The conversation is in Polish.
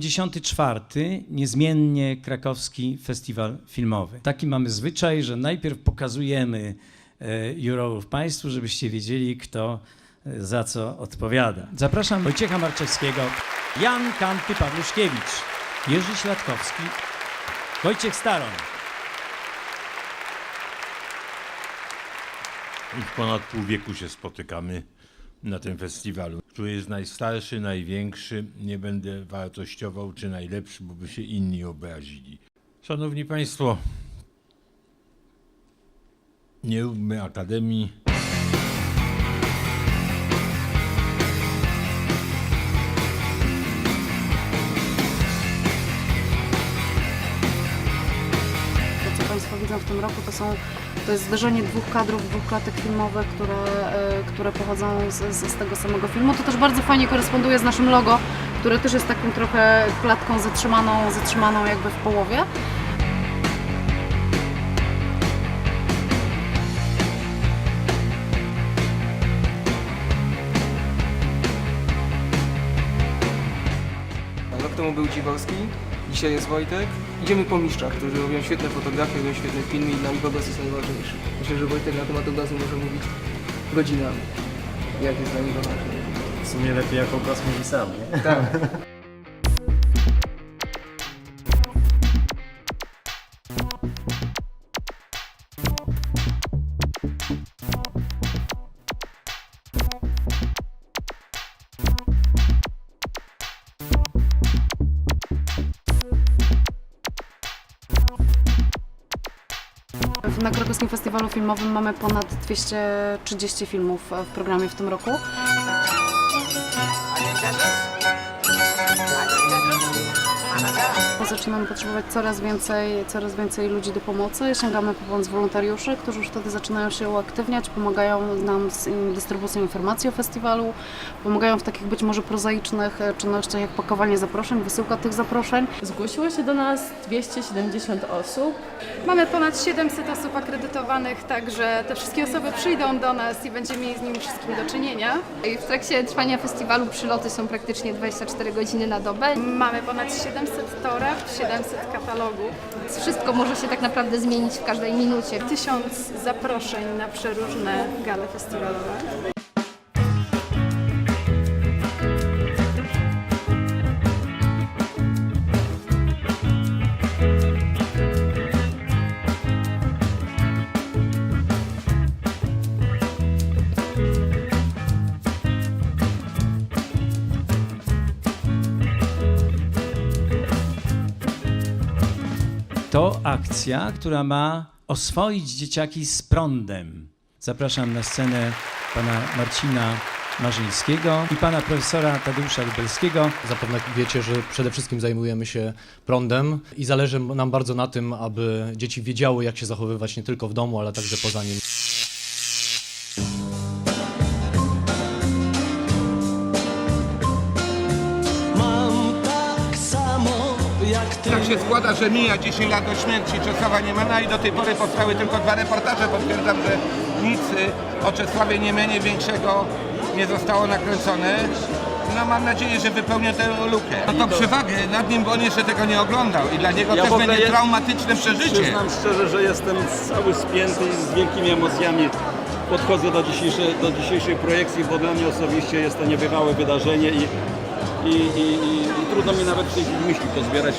54. niezmiennie krakowski festiwal filmowy. Taki mamy zwyczaj, że najpierw pokazujemy e, jurorów Państwu, żebyście wiedzieli, kto e, za co odpowiada. Zapraszam Wojciecha Marczewskiego, Jan Kanty Pawluszkiewicz, Jerzy Śladkowski, Wojciech Staroń. Już ponad pół wieku się spotykamy na tym festiwalu, który jest najstarszy, największy. Nie będę wartościował czy najlepszy, bo by się inni obrazili. Szanowni Państwo, nie róbmy Akademii. To, co Państwo widzą w tym roku, to, są, to jest zderzenie dwóch kadrów, dwóch klatek filmowych, które, e, które pochodzą z, z, tego samego filmu. To też bardzo fajnie koresponduje z naszym logo, które też jest taką trochę klatką zatrzymaną, zatrzymaną jakby w połowie. Temu był Dziwolski, dzisiaj jest Wojtek. Idziemy po mistrzach, którzy robią świetne fotografie, robią świetne filmy i dla nich obraz jest najważniejszy. Myślę, że Wojtek na temat obrazu może mówić godzinami, jak jest dla niego ważny. W sumie lepiej jak obraz mówi sam, nie? Tak. Na Krakowskim Festiwalu Filmowym mamy ponad 230 filmów e, w programie w tym roku. Zaczynamy potrzebować coraz więcej, coraz więcej ludzi do pomocy. Sięgamy po pomoc wolontariuszy, którzy już wtedy zaczynają się uaktywniać, pomagają nam z dystrybucją informacji o festiwalu, pomagają w takich być może prozaicznych e, czynnościach jak pakowanie zaproszeń, wysyłka tych zaproszeń. Zgłosiło się do nas 270 osób. Mamy ponad 700 osób akredytowanych, także te wszystkie osoby przyjdą do nas i będziemy mieli z nimi wszystkim do czynienia. I W trakcie trwania festiwalu przyloty są praktycznie 24 godziny na dobę. Mamy ponad 700 torew, 700 katalogów, Wszystko może się tak naprawdę zmienić w każdej minucie. tysiąc zaproszeń na przeróżne gale festiwalowe. To akcja, która ma oswoić dzieciaki z prądem. Zapraszam na scenę pana Marcina Marzyńskiego i pana profesora Tadeusza Lubelskiego. Zapewne wiecie, że przede wszystkim zajmujemy się prądem i zależy nam bardzo na tym, aby dzieci wiedziały, jak się zachowywać nie tylko w domu, ale także poza nim. Tak się składa, że mija 10 lat do śmierci Czesława Niemana i do tej pory powstały tylko dwa reportaże. Potwierdzam, że nic y, o Czesławie Niemenie większego nie zostało nakręcone. No mam nadzieję, że wypełnię tę lukę. No to przewagę nad nim, bo on jeszcze tego nie oglądał i dla niego Ja też będzie jest- traumatyczne przeżycie. Przyznam szczerze, że jestem cały spięty i z wielkimi emocjami podchodzę do dzisiejszej, do dzisiejszej projekcji, bo dla mnie osobiście jest to niebywałe wydarzenie i, i, i, i trudno mi nawet w tej chwili myśli pozbierać.